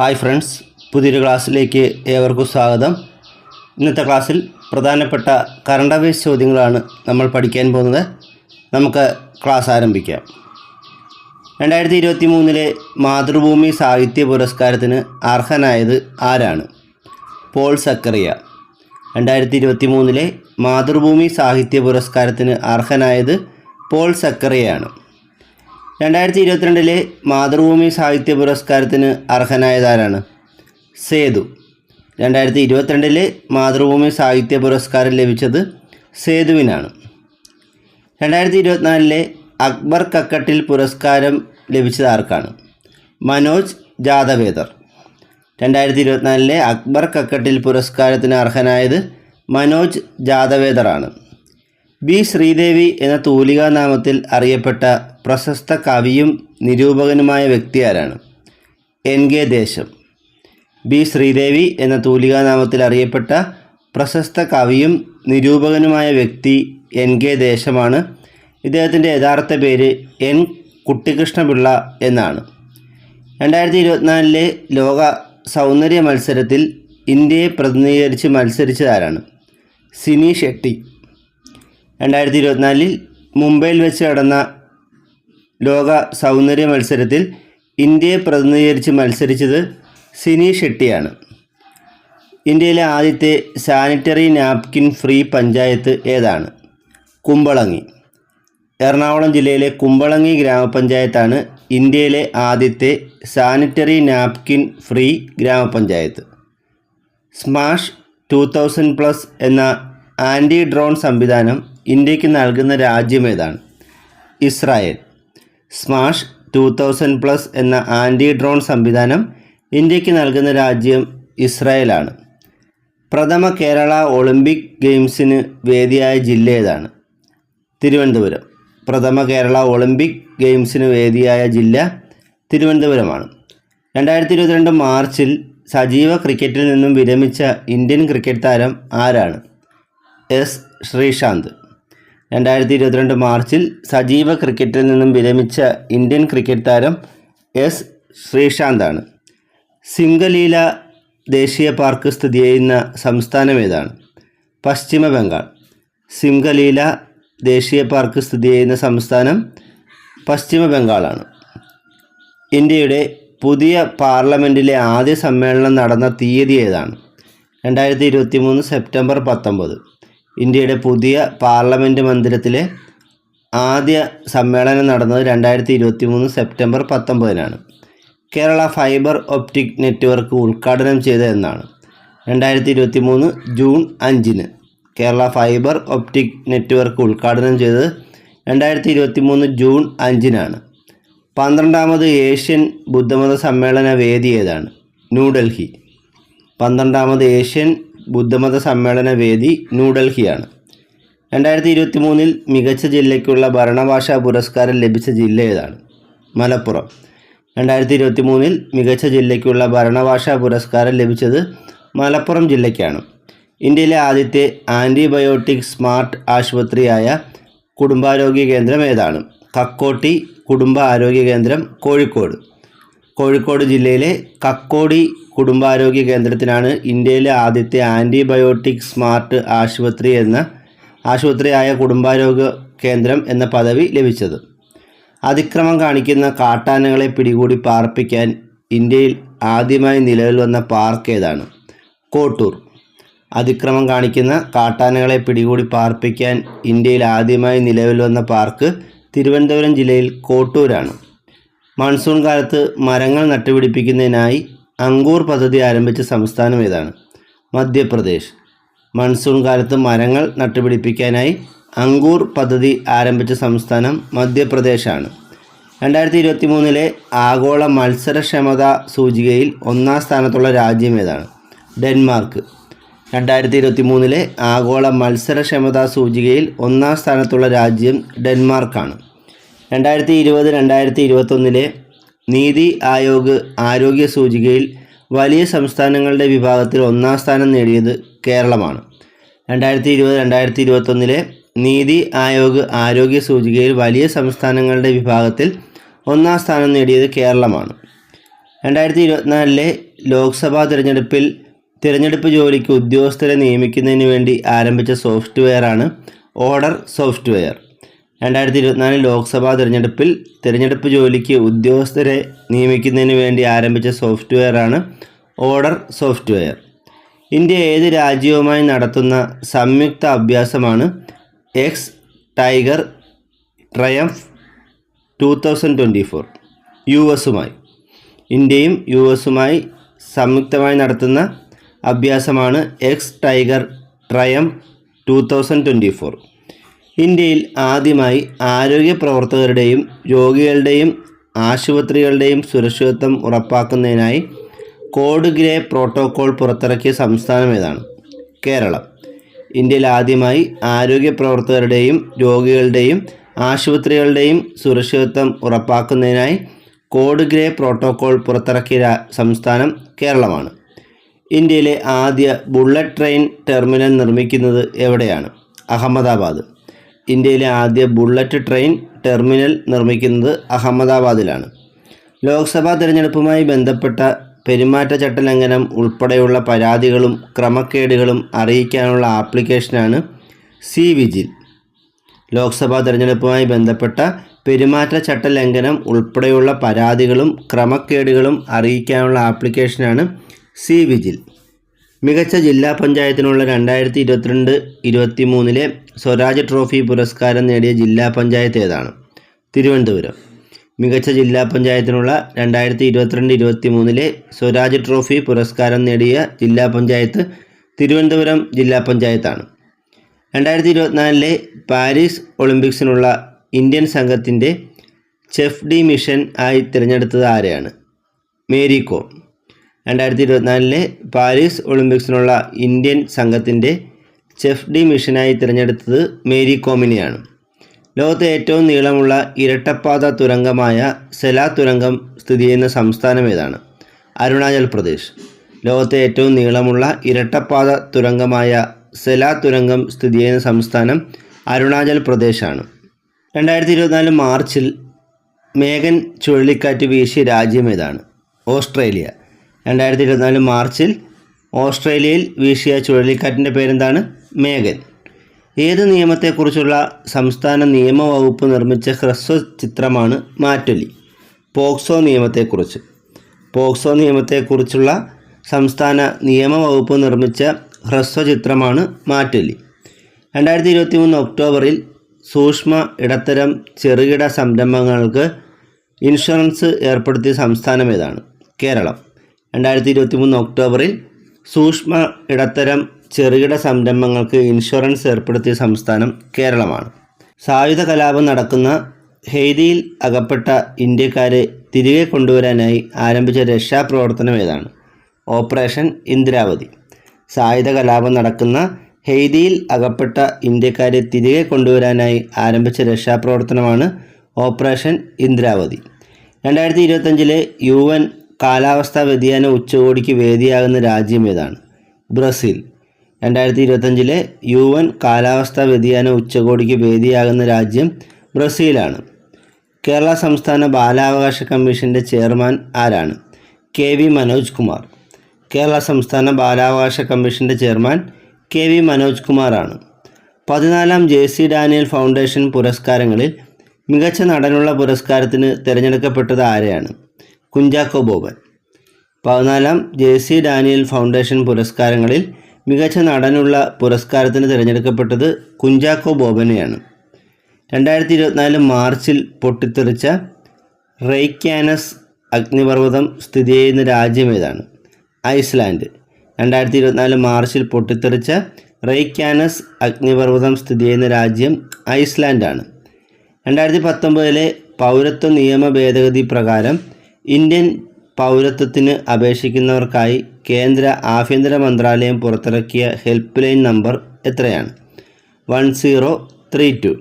Hi friends പുതിയൊരു ക്ലാസ്സിലേക്ക് ഏവർക്കും സ്വാഗതം. ഇന്നത്തെ ക്ലാസ്സിൽ പ്രധാനപ്പെട്ട കറണ്ട് അഫയേഴ്സ് ചോദ്യങ്ങളാണ് നമ്മൾ പഠിക്കാൻ പോകുന്നത്. നമുക്ക് ക്ലാസ് ആരംഭിക്കാം. രണ്ടായിരത്തി ഇരുപത്തി മൂന്നിലെ മാതൃഭൂമി സാഹിത്യ പുരസ്കാരത്തിന് അർഹനായത് ആരാണ്? പോൾ സക്കറിയ. രണ്ടായിരത്തി ഇരുപത്തി മൂന്നിലെ മാതൃഭൂമി സാഹിത്യ പുരസ്കാരത്തിന് അർഹനായത് പോൾ സക്കറിയയാണ്. രണ്ടായിരത്തി ഇരുപത്തിരണ്ടിലെ മാതൃഭൂമി സാഹിത്യ പുരസ്കാരത്തിന് അർഹനായതാരാണ്? സേതു. രണ്ടായിരത്തി ഇരുപത്തിരണ്ടിലെ മാതൃഭൂമി സാഹിത്യ പുരസ്കാരം ലഭിച്ചത് സേതുവിനാണ്. രണ്ടായിരത്തി ഇരുപത്തിനാലിലെ അക്ബർ കക്കട്ടിൽ പുരസ്കാരം ലഭിച്ചത് ആർക്കാണ്? മനോജ് ജാദവേദർ. രണ്ടായിരത്തി ഇരുപത്തിനാലിലെ അക്ബർ കക്കട്ടിൽ പുരസ്കാരത്തിന് അർഹനായത് മനോജ് ജാദവേദറാണ്. ബി. ശ്രീദേവി എന്ന തൂലികാനാമത്തിൽ അറിയപ്പെട്ട പ്രശസ്ത കവിയും നിരൂപകനുമായ വ്യക്തി ആരാണ് N. K. Desam. B. Sreedevi എന്ന തൂലികാനാമത്തിൽ അറിയപ്പെട്ട പ്രശസ്ത കവിയും നിരൂപകനുമായ വ്യക്തി എൻ. കെ. ദേശമാണ്. ഇദ്ദേഹത്തിന്റെ യഥാർത്ഥ പേര് എൻ. കുട്ടിക്കൃഷ്ണപിള്ള എന്നാണ്. രണ്ടായിരത്തി ഇരുപത്തിനാലിലെ ലോക സൗന്ദര്യ മത്സരത്തിൽ ഇന്ത്യയെ പ്രതിനിധീകരിച്ച് മത്സരിച്ചതാരാണ്? സിനി ഷെട്ടി. രണ്ടായിരത്തി ഇരുപത്തിനാലിൽ മുംബൈയിൽ വെച്ച് നടന്ന ലോക സൗന്ദര്യ മത്സരത്തിൽ ഇന്ത്യയെ പ്രതിനിധീകരിച്ച് മത്സരിച്ചത് സിനി ഷെട്ടിയാണ്. ഇന്ത്യയിലെ ആദ്യത്തെ സാനിറ്ററി നാപ്കിൻ ഫ്രീ പഞ്ചായത്ത് ഏതാണ്? കുമ്പളങ്ങി. എറണാകുളം ജില്ലയിലെ കുമ്പളങ്ങി ഗ്രാമപഞ്ചായത്താണ് ഇന്ത്യയിലെ ആദ്യത്തെ സാനിറ്ററി നാപ്കിൻ ഫ്രീ ഗ്രാമപഞ്ചായത്ത്. സ്മാഷ് ടു തൗസൻഡ് പ്ലസ് എന്ന ആന്റി ഡ്രോൺ സംവിധാനം ഇന്ത്യയ്ക്ക് നൽകുന്ന രാജ്യം ഏതാണ്? Israel. SMASH two thousand plus എന്ന ആന്റി ഡ്രോൺ സംവിധാനം ഇന്ത്യയ്ക്ക് നൽകുന്ന രാജ്യം ഇസ്രായേലാണ്. പ്രഥമ കേരള ഒളിമ്പിക് ഗെയിംസിന് വേദിയായ ജില്ല ഏതാണ്? തിരുവനന്തപുരം. പ്രഥമ കേരള ഒളിമ്പിക് ഗെയിംസിന് വേദിയായ ജില്ല തിരുവനന്തപുരമാണ്. രണ്ടായിരത്തി ഇരുപത്തിരണ്ട് മാർച്ചിൽ സജീവ ക്രിക്കറ്റിൽ നിന്നും വിരമിച്ച ഇന്ത്യൻ ക്രിക്കറ്റ് താരം ആരാണ്? എസ് ശ്രീശാന്ത്. രണ്ടായിരത്തി ഇരുപത്തിരണ്ട് മാർച്ചിൽ സജീവ ക്രിക്കറ്റിൽ നിന്നും വിരമിച്ച ഇന്ത്യൻ ക്രിക്കറ്റ് താരം എസ് ശ്രീശാന്താണ്. സിംഗലീല ദേശീയ പാർക്ക് സ്ഥിതി ചെയ്യുന്ന സംസ്ഥാനം ഏതാണ്? പശ്ചിമ ബംഗാൾ. സിംഗലീല ദേശീയ പാർക്ക് സ്ഥിതി ചെയ്യുന്ന സംസ്ഥാനം പശ്ചിമ ബംഗാളാണ്. ഇന്ത്യയുടെ പുതിയ പാർലമെന്റിലെ ആദ്യ സമ്മേളനം നടന്ന തീയതി ഏതാണ്? രണ്ടായിരത്തി ഇരുപത്തി മൂന്ന് സെപ്റ്റംബർ പത്തൊമ്പത്. ഇന്ത്യയുടെ പുതിയ പാർലമെന്റ് മന്ദിരത്തിലെ ആദ്യ സമ്മേളനം നടന്നത് രണ്ടായിരത്തി ഇരുപത്തി മൂന്ന് സെപ്റ്റംബർ പത്തൊമ്പതിനാണ്. കേരള ഫൈബർ ഒപ്റ്റിക് നെറ്റ്വർക്ക് ഉദ്ഘാടനം ചെയ്ത എന്നാണ്. രണ്ടായിരത്തി ഇരുപത്തി മൂന്ന് ജൂൺ അഞ്ചിന് കേരള ഫൈബർ ഒപ്റ്റിക് നെറ്റ്വർക്ക് ഉദ്ഘാടനം ചെയ്തത് രണ്ടായിരത്തി ഇരുപത്തി മൂന്ന് ജൂൺ അഞ്ചിനാണ്. പന്ത്രണ്ടാമത് ഏഷ്യൻ ബുദ്ധമത സമ്മേളന വേദി ഏതാണ്? ന്യൂഡൽഹി. പന്ത്രണ്ടാമത് ഏഷ്യൻ ബുദ്ധമത സമ്മേളന വേദി ന്യൂഡൽഹിയാണ് രണ്ടായിരത്തി ഇരുപത്തി മൂന്നിൽ മികച്ച ജില്ലയ്ക്കുള്ള ഭരണഭാഷാ പുരസ്കാരം ലഭിച്ച ജില്ല ഏതാണ്? മലപ്പുറം. രണ്ടായിരത്തി ഇരുപത്തി മൂന്നിൽ മികച്ച ജില്ലയ്ക്കുള്ള ഭരണഭാഷാ പുരസ്കാരം ലഭിച്ചത് മലപ്പുറം ജില്ലയ്ക്കാണ്. ഇന്ത്യയിലെ ആദ്യത്തെ ആന്റിബയോട്ടിക് സ്മാർട്ട് ആശുപത്രിയായ കുടുംബാരോഗ്യ കേന്ദ്രം ഏതാണ്? കക്കോട്ടി കുടുംബ ആരോഗ്യ കേന്ദ്രം കോഴിക്കോട്. കോഴിക്കോട് ജില്ലയിലെ കക്കോടി കുടുംബാരോഗ്യ കേന്ദ്രത്തിനാണ് ഇന്ത്യയിലെ ആദ്യത്തെ ആന്റിബയോട്ടിക് സ്മാർട്ട് ആശുപത്രി എന്ന ആശുപത്രിയായ കുടുംബാരോഗ്യ കേന്ദ്രം എന്ന പദവി ലഭിച്ചത്. അതിക്രമം കാണിക്കുന്ന കാട്ടാനകളെ പിടികൂടി പാർപ്പിക്കാൻ ഇന്ത്യയിൽ ആദ്യമായി നിലവിൽ വന്ന പാർക്ക് ഏതാണ്? കോട്ടൂർ. അതിക്രമം കാണിക്കുന്ന കാട്ടാനകളെ പിടികൂടി പാർപ്പിക്കാൻ ഇന്ത്യയിൽ ആദ്യമായി നിലവിൽ വന്ന പാർക്ക് തിരുവനന്തപുരം ജില്ലയിൽ കോട്ടൂരാണ്. മൺസൂൺ കാലത്ത് മരങ്ങൾ നട്ടുപിടിപ്പിക്കുന്നതിനായി അങ്കൂർ പദ്ധതി ആരംഭിച്ച സംസ്ഥാനം ഏതാണ്? മധ്യപ്രദേശ്. മൺസൂൺ കാലത്ത് മരങ്ങൾ നട്ടുപിടിപ്പിക്കാനായി അങ്കൂർ പദ്ധതി ആരംഭിച്ച സംസ്ഥാനം മധ്യപ്രദേശാണ്. രണ്ടായിരത്തി ഇരുപത്തി മൂന്നിലെ ആഗോള മത്സരക്ഷമതാ സൂചികയിൽ ഒന്നാം സ്ഥാനത്തുള്ള രാജ്യം ഏതാണ്? ഡെൻമാർക്ക്. രണ്ടായിരത്തി ഇരുപത്തി മൂന്നിലെ ആഗോള മത്സരക്ഷമതാ സൂചികയിൽ ഒന്നാം സ്ഥാനത്തുള്ള രാജ്യം ഡെൻമാർക്കാണ്. രണ്ടായിരത്തി ഇരുപത് രണ്ടായിരത്തി ഇരുപത്തൊന്നിലെ നീതി ആയോഗ് ആരോഗ്യ സൂചികയിൽ വലിയ സംസ്ഥാനങ്ങളുടെ വിഭാഗത്തിൽ ഒന്നാം സ്ഥാനം നേടിയത് കേരളമാണ്. രണ്ടായിരത്തി ഇരുപത് രണ്ടായിരത്തി ഇരുപത്തൊന്നിലെ നീതി ആയോഗ് ആരോഗ്യ സൂചികയിൽ വലിയ സംസ്ഥാനങ്ങളുടെ വിഭാഗത്തിൽ ഒന്നാം സ്ഥാനം നേടിയത് കേരളമാണ്. രണ്ടായിരത്തി ഇരുപത്തിനാലിലെ ലോക്സഭാ തിരഞ്ഞെടുപ്പിൽ തിരഞ്ഞെടുപ്പ് ജോലിക്ക് ഉദ്യോഗസ്ഥരെ നിയമിക്കുന്നതിന് വേണ്ടി ആരംഭിച്ച സോഫ്റ്റ്വെയറാണ് ഓർഡർ സോഫ്റ്റ്വെയർ. രണ്ടായിരത്തി ഇരുപത്തിനാല് ലോക്സഭാ തിരഞ്ഞെടുപ്പിൽ തിരഞ്ഞെടുപ്പ് ജോലിക്ക് ഉദ്യോഗസ്ഥരെ നിയമിക്കുന്നതിന് വേണ്ടി ആരംഭിച്ച സോഫ്റ്റ്വെയറാണ് ഓർഡർ സോഫ്റ്റ്വെയർ. ഇന്ത്യ ഏത് രാജ്യവുമായി നടത്തുന്ന സംയുക്ത അഭ്യാസമാണ് ex Tiger Triumph two thousand twenty four U എസുമായി ഇന്ത്യയും യു എസുമായി സംയുക്തമായി നടത്തുന്ന അഭ്യാസമാണ് ex Tiger Triumph two thousand twenty four ഇന്ത്യയിൽ ആദ്യമായി ആരോഗ്യ പ്രവർത്തകരുടെയും രോഗികളുടെയും ആശുപത്രികളുടെയും സുരക്ഷിതത്വം ഉറപ്പാക്കുന്നതിനായി കോഡ് ഗ്രേ പ്രോട്ടോകോൾ പുറത്തിറക്കിയ സംസ്ഥാനം ഏതാണ്? കേരളം. ഇന്ത്യയിൽ ആദ്യമായി ആരോഗ്യ പ്രവർത്തകരുടെയും രോഗികളുടെയും ആശുപത്രികളുടെയും സുരക്ഷിതത്വം ഉറപ്പാക്കുന്നതിനായി കോഡ് ഗ്രേ പ്രോട്ടോകോൾ പുറത്തിറക്കിയ സംസ്ഥാനം കേരളമാണ്. ഇന്ത്യയിലെ ആദ്യ ബുള്ളറ്റ് ട്രെയിൻ ടെർമിനൽ നിർമ്മിക്കുന്നത് എവിടെയാണ്? അഹമ്മദാബാദ്. ഇന്ത്യയിലെ ആദ്യ ബുള്ളറ്റ് ട്രെയിൻ ടെർമിനൽ നിർമ്മിക്കുന്നത് അഹമ്മദാബാദിലാണ്. ലോക്സഭാ തിരഞ്ഞെടുപ്പുമായി ബന്ധപ്പെട്ട പെരുമാറ്റച്ചട്ട ലംഘനം ഉൾപ്പെടെയുള്ള പരാതികളും ക്രമക്കേടുകളും അറിയിക്കാനുള്ള ആപ്ലിക്കേഷനാണ് സി വിജിൽ. ലോക്സഭാ തിരഞ്ഞെടുപ്പുമായി ബന്ധപ്പെട്ട പെരുമാറ്റച്ചട്ട ലംഘനം ഉൾപ്പെടെയുള്ള പരാതികളും ക്രമക്കേടുകളും അറിയിക്കാനുള്ള ആപ്ലിക്കേഷനാണ് സി വിജിൽ. മികച്ച ജില്ലാ പഞ്ചായത്തിനുള്ള രണ്ടായിരത്തി ഇരുപത്തിരണ്ട് ഇരുപത്തി മൂന്നിലെ സ്വരാജ് ട്രോഫി പുരസ്കാരം നേടിയ ജില്ലാ പഞ്ചായത്ത് ഏതാണ്? തിരുവനന്തപുരം. മികച്ച ജില്ലാ പഞ്ചായത്തിനുള്ള രണ്ടായിരത്തി ഇരുപത്തിരണ്ട് ഇരുപത്തി മൂന്നിലെ സ്വരാജ് ട്രോഫി പുരസ്കാരം നേടിയ ജില്ലാ പഞ്ചായത്ത് തിരുവനന്തപുരം ജില്ലാ പഞ്ചായത്താണ്. രണ്ടായിരത്തി ഇരുപത്തിനാലിലെ പാരീസ് ഒളിമ്പിക്സിനുള്ള ഇന്ത്യൻ സംഘത്തിന്റെ ചെഫ് ഡി മിഷൻ ആയി തിരഞ്ഞെടുത്തത് ആരെയാണ്? മേരി കോം. രണ്ടായിരത്തി ഇരുപത്തിനാലിലെ പാരീസ് ഒളിമ്പിക്സിനുള്ള ഇന്ത്യൻ സംഘത്തിന്റെ ചെഫ് ഡി മിഷനായി തിരഞ്ഞെടുത്തത് മേരി കോമിനെയാണ്. ലോകത്തെ ഏറ്റവും നീളമുള്ള ഇരട്ടപ്പാത തുരങ്കമായ സെലാ തുരങ്കം സ്ഥിതി ചെയ്യുന്ന സംസ്ഥാനം ഏതാണ്? അരുണാചൽ പ്രദേശ്. ലോകത്തെ ഏറ്റവും നീളമുള്ള ഇരട്ടപ്പാത തുരങ്കമായ സെലാ തുരങ്കം സ്ഥിതി ചെയ്യുന്ന സംസ്ഥാനം അരുണാചൽ പ്രദേശാണ്. രണ്ടായിരത്തി ഇരുപത്തിനാല് മാർച്ചിൽ മേഘൻ ചുഴലിക്കാറ്റ് വീശിയ രാജ്യം ഏതാണ്? ഓസ്ട്രേലിയ. രണ്ടായിരത്തി ഇരുപത്തിനാല് മാർച്ചിൽ ഓസ്ട്രേലിയയിൽ വീശിയ ചുഴലിക്കാറ്റിന്റെ പേരെന്താണ്? മേഘൻ. ഏത് നിയമത്തെക്കുറിച്ചുള്ള സംസ്ഥാന നിയമവകുപ്പ് നിർമ്മിച്ച ഹ്രസ്വ ചിത്രമാണ് മാറ്റൊലി? പോക്സോ നിയമത്തെക്കുറിച്ച്. പോക്സോ നിയമത്തെക്കുറിച്ചുള്ള സംസ്ഥാന നിയമവകുപ്പ് നിർമ്മിച്ച ഹ്രസ്വ ചിത്രമാണ് മാറ്റൊലി. രണ്ടായിരത്തി ഇരുപത്തി മൂന്ന് ഒക്ടോബറിൽ സൂക്ഷ്മ ഇടത്തരം ചെറുകിട സംരംഭങ്ങൾക്ക് ഇൻഷുറൻസ് ഏർപ്പെടുത്തിയ സംസ്ഥാനം ഏതാണ്? കേരളം. രണ്ടായിരത്തി ഇരുപത്തി മൂന്ന് ഒക്ടോബറിൽ സൂക്ഷ്മ ഇടത്തരം ചെറുകിട സംരംഭങ്ങൾക്ക് ഇൻഷുറൻസ് ഏർപ്പെടുത്തിയ സംസ്ഥാനം കേരളമാണ്. സായുധ കലാപം നടക്കുന്ന ഹെയ്തിയിൽ അകപ്പെട്ട ഇന്ത്യക്കാരെ തിരികെ കൊണ്ടുവരാനായി ആരംഭിച്ച രക്ഷാപ്രവർത്തനം ഏതാണ്? ഓപ്പറേഷൻ ഇന്ദിരാവതി. സായുധ കലാപം നടക്കുന്ന ഹെയ്തിയിൽ അകപ്പെട്ട ഇന്ത്യക്കാരെ തിരികെ കൊണ്ടുവരാനായി ആരംഭിച്ച രക്ഷാപ്രവർത്തനമാണ് ഓപ്പറേഷൻ ഇന്ദിരാവതി. രണ്ടായിരത്തി ഇരുപത്തഞ്ചിലെ യു എൻ കാലാവസ്ഥാ വ്യതിയാന ഉച്ചകോടിക്ക് വേദിയാകുന്ന രാജ്യം ഏതാണ്? ബ്രസീൽ. രണ്ടായിരത്തി ഇരുപത്തഞ്ചിലെ യു എൻ കാലാവസ്ഥാ വ്യതിയാന ഉച്ചകോടിക്ക് വേദിയാകുന്ന രാജ്യം ബ്രസീലാണ്. കേരള സംസ്ഥാന ബാലാവകാശ കമ്മീഷന്റെ ചെയർമാൻ ആരാണ്? K V Manoj Kumar. Kerala സംസ്ഥാന ബാലാവകാശ കമ്മീഷന്റെ ചെയർമാൻ കെ വി മനോജ് കുമാറാണ്. പതിനാലാം ജെ സി ഡാനിയൽ ഫൗണ്ടേഷൻ പുരസ്കാരങ്ങളിൽ മികച്ച നടനുള്ള പുരസ്കാരത്തിന് തിരഞ്ഞെടുക്കപ്പെട്ടത് ആരെയാണ്? കുഞ്ചാക്കോ ബോബൻ. പതിനാലാം ജെ സി ഡാനിയൽ ഫൗണ്ടേഷൻ പുരസ്കാരങ്ങളിൽ മികച്ച നടനുള്ള പുരസ്കാരത്തിന് തിരഞ്ഞെടുക്കപ്പെട്ടത് കുഞ്ചാക്കോ ബോബനെയാണ്. രണ്ടായിരത്തി ഇരുപത്തിനാല് മാർച്ചിൽ പൊട്ടിത്തെറിച്ച റെയ്ക്കാനസ് അഗ്നിപർവതം സ്ഥിതി ചെയ്യുന്ന രാജ്യം ഏതാണ്? ഐസ്ലാൻഡ്. രണ്ടായിരത്തി ഇരുപത്തിനാല് മാർച്ചിൽ പൊട്ടിത്തെറിച്ച റെയ്ക്കാനസ് അഗ്നിപർവതം സ്ഥിതി ചെയ്യുന്ന രാജ്യം ഐസ്ലാൻഡാണ്. രണ്ടായിരത്തി പത്തൊമ്പതിലെ പൗരത്വ നിയമ ഭേദഗതി പ്രകാരം ഇന്ത്യൻ പൗരത്വത്തിന് അപേക്ഷിക്കുന്നവർക്കായി കേന്ദ്ര ആഭ്യന്തര മന്ത്രാലയം പുറത്തിറക്കിയ ഹെൽപ്പ് ലൈൻ നമ്പർ എത്രയാണ്? One zero three two.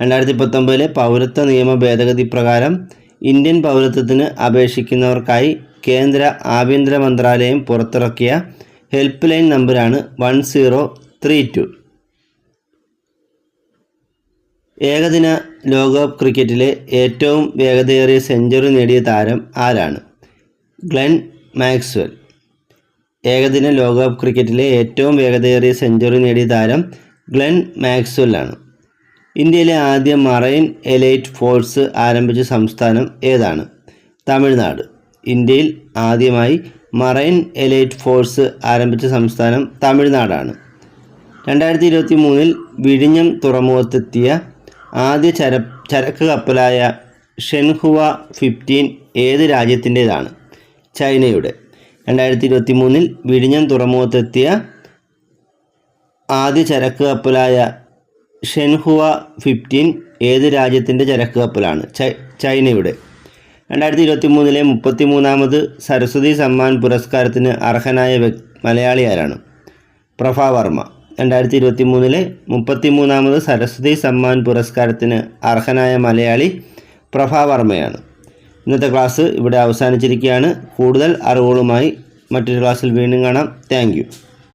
രണ്ടായിരത്തി പത്തൊമ്പതിലെ പൗരത്വ നിയമ ഭേദഗതി പ്രകാരം ഇന്ത്യൻ പൗരത്വത്തിന് അപേക്ഷിക്കുന്നവർക്കായി കേന്ദ്ര ആഭ്യന്തര മന്ത്രാലയം പുറത്തിറക്കിയ ഹെൽപ്പ് ലൈൻ നമ്പറാണ് വൺ സീറോ ത്രീ ടു. ഏകദിന ലോകകപ്പ് ക്രിക്കറ്റിലെ ഏറ്റവും വേഗതയേറിയ സെഞ്ചുറി നേടിയ താരം ആരാണ്? Glenn Maxwell. ഏകദിന ലോകകപ്പ് ക്രിക്കറ്റിലെ ഏറ്റവും വേഗതയേറിയ സെഞ്ചുറി നേടിയ താരം ഗ്ലെൻ മാക്സ്വെൽ ആണ്. ഇന്ത്യയിലെ ആദ്യ മറൈൻ എലൈറ്റ് ഫോഴ്സ് ആരംഭിച്ച സംസ്ഥാനം ഏതാണ്? തമിഴ്നാട്. ഇന്ത്യയിൽ ആദ്യമായി മറൈൻ എലൈറ്റ് ഫോഴ്സ് ആരംഭിച്ച സംസ്ഥാനം തമിഴ്നാടാണ്. രണ്ടായിരത്തി ഇരുപത്തി മൂന്നിൽ വിഴിഞ്ഞം തുറമുഖത്തെത്തിയ ആദ്യ ചര ചരക്ക് കപ്പലായ ഷെൻഹുവ ഫിഫ്റ്റീൻ ഏത് രാജ്യത്തിന്റേതാണ്? ചൈനയുടെ. രണ്ടായിരത്തി ഇരുപത്തി മൂന്നിൽ വിഴിഞ്ഞം തുറമുഖത്തെത്തിയ ആദ്യ ചരക്ക് കപ്പലായ ഷെൻഹുവ ഫിഫ്റ്റീൻ ഏത് രാജ്യത്തിന്റെ ചരക്ക് കപ്പലാണ്? ചൈനയുടെ. രണ്ടായിരത്തി ഇരുപത്തി മൂന്നിലെ മുപ്പത്തി മൂന്നാമത് സരസ്വതി സമ്മാൻ പുരസ്കാരത്തിന് അർഹനായ വ്യക് മലയാളി ആരാണ്? വർമ്മ. രണ്ടായിരത്തി ഇരുപത്തി മൂന്നിലെ മുപ്പത്തി മൂന്നാമത് സരസ്വതി സമ്മാൻ പുരസ്കാരത്തിന് അർഹനായ മലയാളി പ്രഭാവർമ്മയാണ് ഇന്നത്തെ ക്ലാസ് ഇവിടെ അവസാനിച്ചിരിക്കുകയാണ്. കൂടുതൽ അറിവുകളുമായി മറ്റൊരു ക്ലാസ്സിൽ വീണ്ടും കാണാം. താങ്ക്